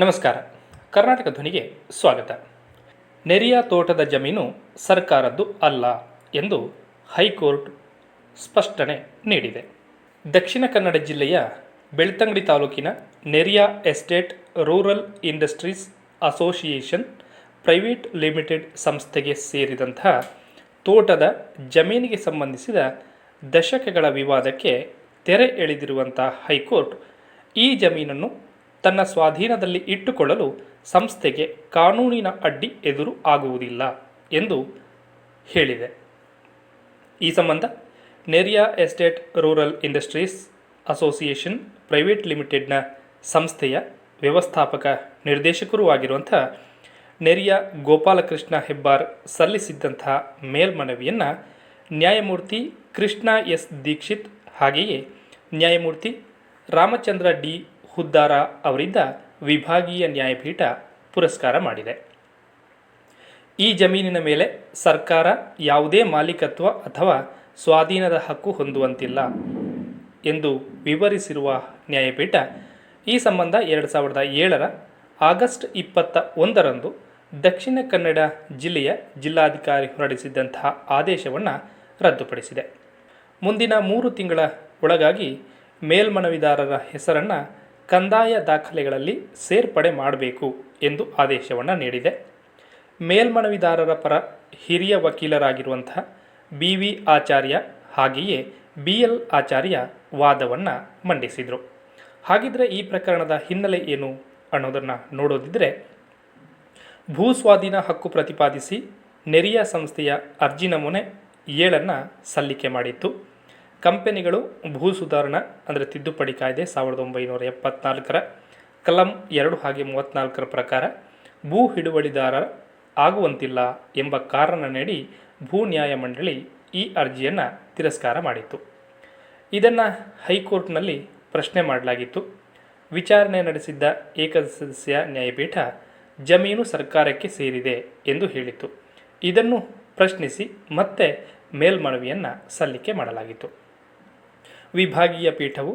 ನಮಸ್ಕಾರ. ಕರ್ನಾಟಕ ಧ್ವನಿಗೆ ಸ್ವಾಗತ. ನೆರಿಯ ತೋಟದ ಜಮೀನು ಸರ್ಕಾರದ್ದು ಅಲ್ಲ ಎಂದು ಹೈಕೋರ್ಟ್ ಸ್ಪಷ್ಟನೆ ನೀಡಿದೆ. ದಕ್ಷಿಣ ಕನ್ನಡ ಜಿಲ್ಲೆಯ ಬೆಳ್ತಂಗಡಿ ತಾಲೂಕಿನ Neriya estate rural industries association private limited ಸಂಸ್ಥೆಗೆ ಸೇರಿದಂತಹ ತೋಟದ ಜಮೀನಿಗೆ ಸಂಬಂಧಿಸಿದ ದಶಕಗಳ ವಿವಾದಕ್ಕೆ ತೆರೆ ಎಳೆದಿರುವಂಥ ಹೈಕೋರ್ಟ್ ಈ ಜಮೀನನ್ನು ತನ್ನ ಸ್ವಾಧೀನದಲ್ಲಿ ಇಟ್ಟುಕೊಳ್ಳಲು ಸಂಸ್ಥೆಗೆ ಕಾನೂನಿನ ಅಡ್ಡಿ ಎದುರು ಆಗುವುದಿಲ್ಲ ಎಂದು ಹೇಳಿದೆ. ಈ ಸಂಬಂಧ Neriya estate rural industries association private ಲಿಮಿಟೆಡ್ನ ಸಂಸ್ಥೆಯ ವ್ಯವಸ್ಥಾಪಕ ನಿರ್ದೇಶಕರೂ ಆಗಿರುವಂಥ ನೆರಿಯಾ ಗೋಪಾಲಕೃಷ್ಣ ಹೆಬ್ಬಾರ್ ಸಲ್ಲಿಸಿದ್ದಂತಹ ಮೇಲ್ಮನವಿಯನ್ನು ನ್ಯಾಯಮೂರ್ತಿ ಕೃಷ್ಣ ಎಸ್ ದೀಕ್ಷಿತ್ ಹಾಗೆಯೇ ನ್ಯಾಯಮೂರ್ತಿ ರಾಮಚಂದ್ರ ಡಿ ಹುದ್ದಾರ ಅವರಿಂದ ವಿಭಾಗೀಯ ನ್ಯಾಯಪೀಠ ಪುರಸ್ಕಾರ ಮಾಡಿದೆ. ಈ ಜಮೀನಿನ ಮೇಲೆ ಸರ್ಕಾರ ಯಾವುದೇ ಮಾಲೀಕತ್ವ ಅಥವಾ ಸ್ವಾಧೀನದ ಹಕ್ಕು ಹೊಂದುವಂತಿಲ್ಲ ಎಂದು ವಿವರಿಸಿರುವ ನ್ಯಾಯಪೀಠ, ಈ ಸಂಬಂಧ ಎರಡು ಸಾವಿರದ ಏಳರ ಆಗಸ್ಟ್ ಇಪ್ಪತ್ತ ಒಂದರಂದು ದಕ್ಷಿಣ ಕನ್ನಡ ಜಿಲ್ಲೆಯ ಜಿಲ್ಲಾಧಿಕಾರಿ ಹೊರಡಿಸಿದ್ದಂತಹ ಆದೇಶವನ್ನು ರದ್ದುಪಡಿಸಿದೆ. ಮುಂದಿನ ಮೂರು ತಿಂಗಳ ಒಳಗಾಗಿ ಮೇಲ್ಮನವಿದಾರರ ಹೆಸರನ್ನು ಕಂದಾಯ ದಾಖಲೆಗಳಲ್ಲಿ ಸೇರ್ಪಡೆ ಮಾಡಬೇಕು ಎಂದು ಆದೇಶವನ್ನು ನೀಡಿದೆ. ಮೇಲ್ಮನವಿದಾರರ ಪರ ಹಿರಿಯ ವಕೀಲರಾಗಿರುವಂತಹ ಬಿ ವಿ ಆಚಾರ್ಯ ಹಾಗೆಯೇ ಬಿ ಎಲ್ ಆಚಾರ್ಯ ವಾದವನ್ನು ಮಂಡಿಸಿದರು. ಹಾಗಿದ್ರೆ ಈ ಪ್ರಕರಣದ ಹಿನ್ನೆಲೆ ಏನು ಅನ್ನೋದನ್ನು ನೋಡೋದಿದ್ದರೆ ಭೂಸ್ವಾಧೀನ ಹಕ್ಕು ಪ್ರತಿಪಾದಿಸಿ ನೆರಿಯ ಸಂಸ್ಥೆಯ ಅರ್ಜಿ ನಮೂನೆ ಏಳನ್ನು ಸಲ್ಲಿಕೆ ಮಾಡಿತ್ತು. ಕಂಪೆನಿಗಳು ಭೂ ಸುಧಾರಣಾ ಅಂದರೆ ತಿದ್ದುಪಡಿ ಕಾಯ್ದೆ ಸಾವಿರದ ಒಂಬೈನೂರ ಎಪ್ಪತ್ನಾಲ್ಕರ ಕಲಂ ಎರಡು ಹಾಗೆ ಮೂವತ್ತ್ನಾಲ್ಕರ ಪ್ರಕಾರ ಭೂ ಹಿಡುವಳಿದಾರ ಆಗುವಂತಿಲ್ಲ ಎಂಬ ಕಾರಣ ನೀಡಿ ಭೂ ನ್ಯಾಯ ಮಂಡಳಿ ಈ ಅರ್ಜಿಯನ್ನು ತಿರಸ್ಕಾರ ಮಾಡಿತ್ತು. ಇದನ್ನು ಹೈಕೋರ್ಟ್ನಲ್ಲಿ ಪ್ರಶ್ನೆ ಮಾಡಲಾಗಿತ್ತು. ವಿಚಾರಣೆ ನಡೆಸಿದ್ದ ಏಕಸದಸ್ಯ ನ್ಯಾಯಪೀಠ ಜಮೀನು ಸರ್ಕಾರಕ್ಕೆ ಸೇರಿದೆ ಎಂದು ಹೇಳಿತ್ತು. ಇದನ್ನು ಪ್ರಶ್ನಿಸಿ ಮತ್ತೆ ಮೇಲ್ಮನವಿಯನ್ನು ಸಲ್ಲಿಕೆ ಮಾಡಲಾಗಿತ್ತು. ವಿಭಾಗೀಯ ಪೀಠವು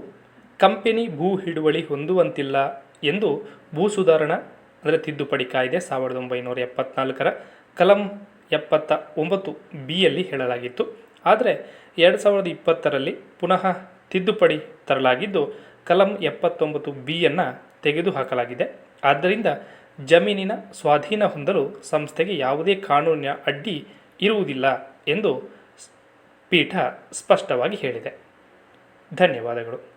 ಕಂಪೆನಿ ಭೂ ಹಿಡುವಳಿ ಹೊಂದುವಂತಿಲ್ಲ ಎಂದು ಭೂ ಸುಧಾರಣಾ, ಅಂದರೆ ತಿದ್ದುಪಡಿ ಕಾಯ್ದೆ ಸಾವಿರದ ಒಂಬೈನೂರ ಎಪ್ಪತ್ನಾಲ್ಕರ ಕಲಂ ಎಪ್ಪತ್ತ ಒಂಬತ್ತು ಬಿಯಲ್ಲಿ ಹೇಳಲಾಗಿತ್ತು. ಆದರೆ ಎರಡು ಸಾವಿರದ ಇಪ್ಪತ್ತರಲ್ಲಿ ಪುನಃ ತಿದ್ದುಪಡಿ ತರಲಾಗಿದ್ದು ಕಲಂ ಎಪ್ಪತ್ತೊಂಬತ್ತು ಬಿಯನ್ನು ತೆಗೆದುಹಾಕಲಾಗಿದೆ. ಆದ್ದರಿಂದ ಜಮೀನಿನ ಸ್ವಾಧೀನ ಹೊಂದಲು ಸಂಸ್ಥೆಗೆ ಯಾವುದೇ ಕಾನೂನಿನ ಅಡ್ಡಿ ಇರುವುದಿಲ್ಲ ಎಂದು ಪೀಠ ಸ್ಪಷ್ಟವಾಗಿ ಹೇಳಿದೆ. ಧನ್ಯವಾದಗಳು.